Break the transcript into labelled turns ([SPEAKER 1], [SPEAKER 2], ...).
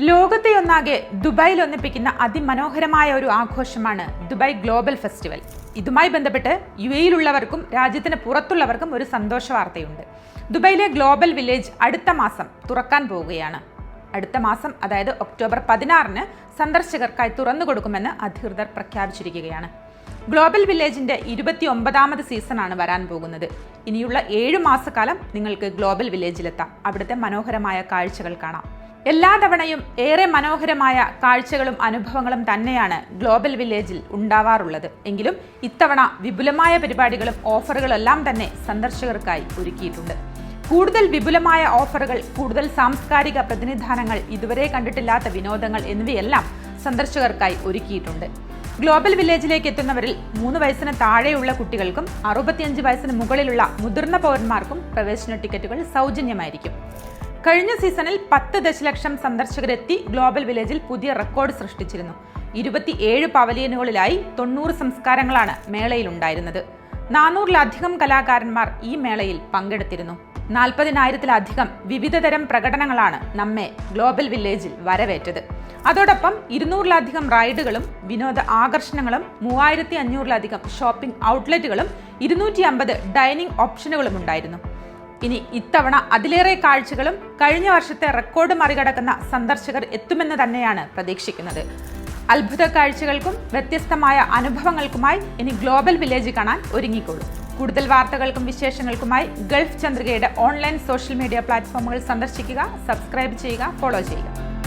[SPEAKER 1] ലോകത്തെ ഒന്നാകെ ദുബായിൽ ഒന്നിപ്പിക്കുന്ന അതിമനോഹരമായ ഒരു ആഘോഷമാണ് ദുബായ് ഗ്ലോബൽ ഫെസ്റ്റിവൽ. ഇതുമായി ബന്ധപ്പെട്ട് യു എയിലുള്ളവർക്കും രാജ്യത്തിന് പുറത്തുള്ളവർക്കും ഒരു സന്തോഷ വാർത്തയുണ്ട്. ദുബായിലെ ഗ്ലോബൽ വില്ലേജ് അടുത്ത മാസം തുറക്കാൻ പോവുകയാണ്. അടുത്ത മാസം അതായത് ഒക്ടോബർ പതിനാറിന് സന്ദർശകർക്കായി തുറന്നു കൊടുക്കുമെന്ന് അധികൃതർ പ്രഖ്യാപിച്ചിരിക്കുകയാണ്. ഗ്ലോബൽ വില്ലേജിന്റെ ഇരുപത്തി ഒമ്പതാമത് സീസണാണ് വരാൻ പോകുന്നത്. ഇനിയുള്ള ഏഴു മാസക്കാലം നിങ്ങൾക്ക് ഗ്ലോബൽ വില്ലേജിലെത്താം. അവിടുത്തെ മനോഹരമായ കാഴ്ചകൾ കാണാം. എല്ലാ തവണയും ഏറെ മനോഹരമായ കാഴ്ചകളും അനുഭവങ്ങളും തന്നെയാണ് ഗ്ലോബൽ വില്ലേജിൽ ഉണ്ടാവാറുള്ളത്. എങ്കിലും ഇത്തവണ വിപുലമായ പരിപാടികളും ഓഫറുകളെല്ലാം തന്നെ സന്ദർശകർക്കായി ഒരുക്കിയിട്ടുണ്ട്. കൂടുതൽ വിപുലമായ ഓഫറുകൾ കൂടുതൽ സാംസ്കാരിക പ്രതിനിധാനങ്ങൾ ഇതുവരെ കണ്ടിട്ടില്ലാത്ത വിനോദങ്ങൾ എന്നിവയെല്ലാം സന്ദർശകർക്കായി ഒരുക്കിയിട്ടുണ്ട്. ഗ്ലോബൽ വില്ലേജിലേക്ക് എത്തുന്നവരിൽ മൂന്ന് വയസ്സിന് താഴെയുള്ള കുട്ടികൾക്കും അറുപത്തിയഞ്ച് വയസ്സിന് മുകളിലുള്ള മുതിർന്ന പൗരന്മാർക്കും പ്രവേശന ടിക്കറ്റുകൾ സൗജന്യമായിരിക്കും. കഴിഞ്ഞ സീസണിൽ പത്ത് ദശലക്ഷം സന്ദർശകരെത്തി ഗ്ലോബൽ വില്ലേജിൽ പുതിയ റെക്കോർഡ് സൃഷ്ടിച്ചിരുന്നു. ഇരുപത്തിയേഴ് പവലിയനുകളിലായി തൊണ്ണൂറ് സംസ്കാരങ്ങളാണ് മേളയിൽ ഉണ്ടായിരുന്നത് നാനൂറിലധികം കലാകാരന്മാർ ഈ മേളയിൽ പങ്കെടുത്തിരുന്നു. നാൽപ്പതിനായിരത്തിലധികം വിവിധതരം പ്രകടനങ്ങളാണ് നമ്മെ ഗ്ലോബൽ വില്ലേജിൽ വരവേറ്റത്. അതോടൊപ്പം ഇരുന്നൂറിലധികം റൈഡുകളും വിനോദ ആകർഷണങ്ങളും മൂവായിരത്തി അഞ്ഞൂറിലധികം ഷോപ്പിംഗ് ഔട്ട്ലെറ്റുകളും ഇരുന്നൂറ്റി അമ്പത് ഡൈനിങ് ഓപ്ഷനുകളും ഉണ്ടായിരുന്നു. ഇനി ഇത്തവണ അതിലേറെ കാഴ്ചകളും കഴിഞ്ഞ വർഷത്തെ റെക്കോർഡ് മറികടക്കുന്ന സന്ദർശകർ എത്തുമെന്ന് തന്നെയാണ് പ്രതീക്ഷിക്കുന്നത്. അത്ഭുത കാഴ്ചകൾക്കും വ്യത്യസ്തമായ അനുഭവങ്ങൾക്കുമായി ഇനി ഗ്ലോബൽ വില്ലേജ് കാണാൻ ഒരുങ്ങിക്കോളൂ. കൂടുതൽ വാർത്തകൾക്കും വിശേഷങ്ങൾക്കുമായി ഗൾഫ് ചന്ദ്രികയുടെ ഓൺലൈൻ സോഷ്യൽ മീഡിയ പ്ലാറ്റ്ഫോമുകൾ സന്ദർശിക്കുക സബ്സ്ക്രൈബ് ചെയ്യുക ഫോളോ ചെയ്യുക.